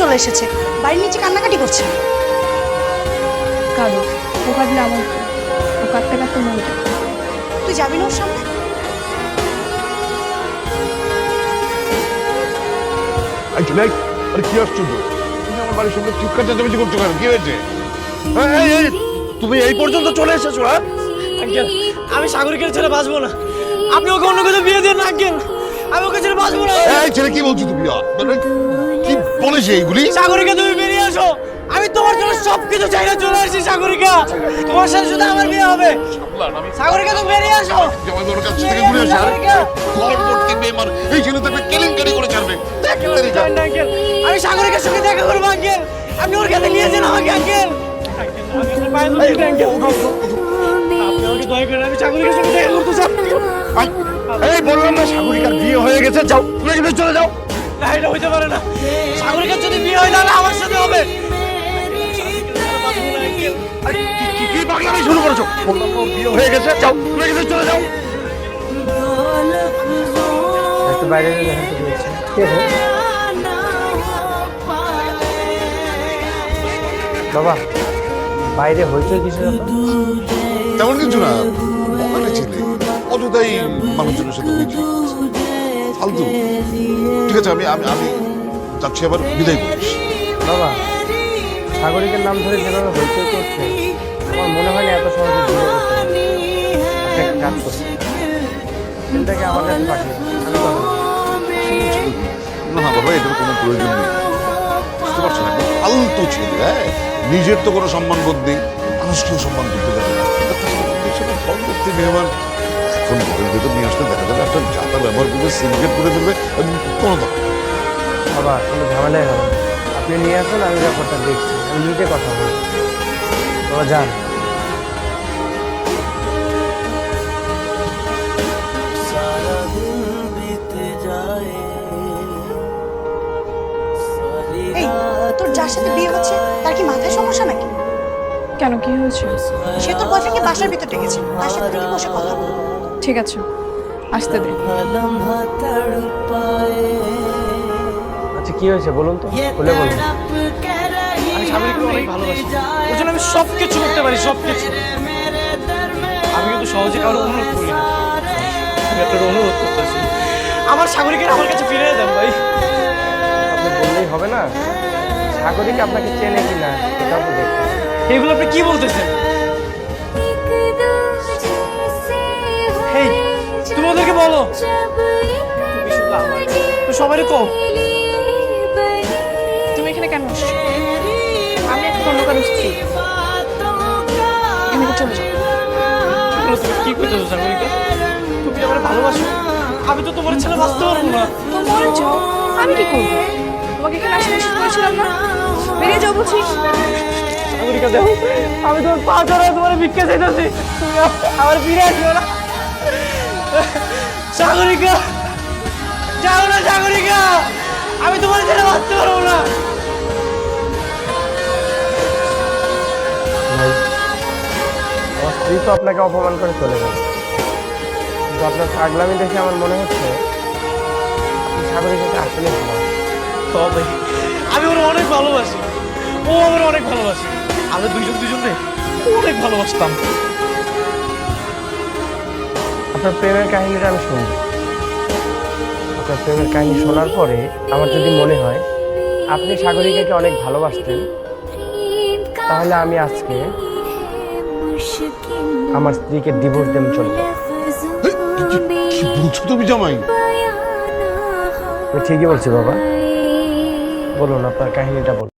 চলে এসেছে। বাড়ির নিচে কান্নাকাটি করছে। কাঁদো ও কাঁদলে আমার? ও কাঁদতে কাঁদতে মরে যাবে। তুই যাবি না ওর সামনে। আরে কি আশ্চর্য। তুমি আমার বাড়ির সামনে চিৎকার চেঁচামেচি করছ কেন? কি হয়েছে? এই, তুমি এই পর্যন্ত চলে এসেছ হ্যাঁ? আঙ্কেল আমি সাগরিকের ছেড়ে বাঁচবো না। আপনি ওকে অন্য কোথাও বিয়ে দিন না আঙ্কেল। আমি ওকে ছেড়ে বাঁচবো না। এই ছেলে কি বলছো তুমি? বলেছে এইগুলি। সাগরিকা তুমি বেরিয়ে আসো। আমি তোমার জন্য সবকিছু চাইলে চলে আসছি সাগরিকা। তোমার সাথে শুধু আমার বিয়ে হবে। সাগরিকা তুমি বেরিয়ে আসো। জামাই বাবার কাছ থেকে ঘুরে আসে আর। বেমার এই ছেলে তো একটা কেলেঙ্কারি করে ছাড়বে। আমি সাগরিকার সঙ্গে দেখা করব আঙ্কেল আপনি ওর কাছে নিয়ে যান আমাকে আঙ্কেল এই বললাম না সাগরিকার বিয়ে হয়ে গেছে যাও। চলে যাও। না এটা হইতে পারে না। সাগরিকার যদি বিয়ে হয় তাহলে আমার সাথে হবে। কি- কি- কি পাগলামি শুরু করেছ? বললাম বিয়ে হয়ে গেছে যাও তুমি এখানে চলে যাও। একটু বাইরে বাবা বাইরে হয়েছে কিছু তেমন কিছু না মকালে ছেলে। অযথাই মানুষজনের সাথে হয়েছে ফালতু ঠিক আছে আমি আমি আমি যাচ্ছি আবার বিদায় করিস বাবা সাগরিকের নাম ধরে যেভাবে হইচই করছে আমার মনে হয় না এত সহজে দূরে করতে পারবে। আপনি একটা কাজ ছেলেটাকে আমার কাছে পাঠিয়ে দিন। আমি কথা বলব। না না বাবা এটার কোনো প্রয়োজন নেই বুঝতে পারছ না একদম ফালতু ছেলে হ্যাঁ নিজের তো কোনো সম্মান বোধ নেই মানুষকেও সম্মান করতে পারে না পরবর্তী মেহমান এখন ঘরের ভেতর নিয়ে আসলে দেখা যাবে একটা যাতা ব্যবহার করবে সিন্ডিকেট করে ফেলবে কোনো দরকার বাবা কোনো ঝামেলাই হবে আপনি নিয়ে আসুন আমি ব্যাপারটা দেখছি। আমি নিজে কথা বলব বাবা যান। এই তোর যার সাথে বিয়ে হচ্ছে তার কি মাথায় সমস্যা নাকি? কেন কি হয়েছে? সে তোর বয়ফ্রেন্ডকে বাসার ভিতর ডেকেছে। তার সাথে বসে কথা বল ঠিক আছে আসতে দে। আচ্ছা কি হয়েছে বলুন তো? খুলে বলুন। আমি সাগরিককে অনেক ভালোবাসি। ওর জন্য আমি সব কিছু করতে পারি সব কিছু আমি কিন্তু সহজে কারও অনুরোধ করি না। আমি আপনার অনুরোধ করতেছি। আমার সাগরিকের আমার কাছে ফিরে দেন ভাই। আপনি বললেই হবে না। সাগরিক আপনাকে চেনে কি না সেটাও তো দেখতে এগুলো আপনি কি বলতেছেন? ওদেরকে বলো? সবারই কো। তুমি এখানে কেন আসছো? আমি একটা অন্য কারও স্ত্রী এখানে চলে যাও। এগুলো তুমি কি করতেছো সাগরিকা তুমি আমার ভালোবাসো। আমি তো তোমার ছেলে বাঁচতে পারব না। তো মরে যাও। আমি কি করব? তোমাকে এখানে আসতে নিষেধ করেছিলাম না? বেরিয়ে যাও বলছি। সাগরিকা দেখো আমি তোমার পা ধরে তোমার ভিক্ষা চাইতেছি। তুমি আমার ফিরে আসবে না। সাগরিকা! যাও না সাগরিকা! আমি তোমার ছেলে বাঁচতে পারব না। আমার স্ত্রী তো আপনাকে অপমান করে চলে গেল। কিন্তু আপনার পাগলামি দেখে আমার মনে হচ্ছে সাগরিকাকে আসলে তবে আমি ওর অনেক ভালোবাসি। ও আমার অনেক ভালোবাসে। আমরা দুইজন দুজনে অনেক ভালোবাসতাম। আপনার প্রেমের কাহিনীটা আমি শুনব। আপনার প্রেমের কাহিনী শোনার পরে আমার যদি মনে হয় আপনি সাগরিকাকে অনেক ভালোবাসতেন তাহলে আমি আজকে আমার স্ত্রীকে ডিভোর্স দেন চলে তুমি জামাই? ঠিকই বলছি বাবা। বলুন আপনার কাহিনীটা বলুন।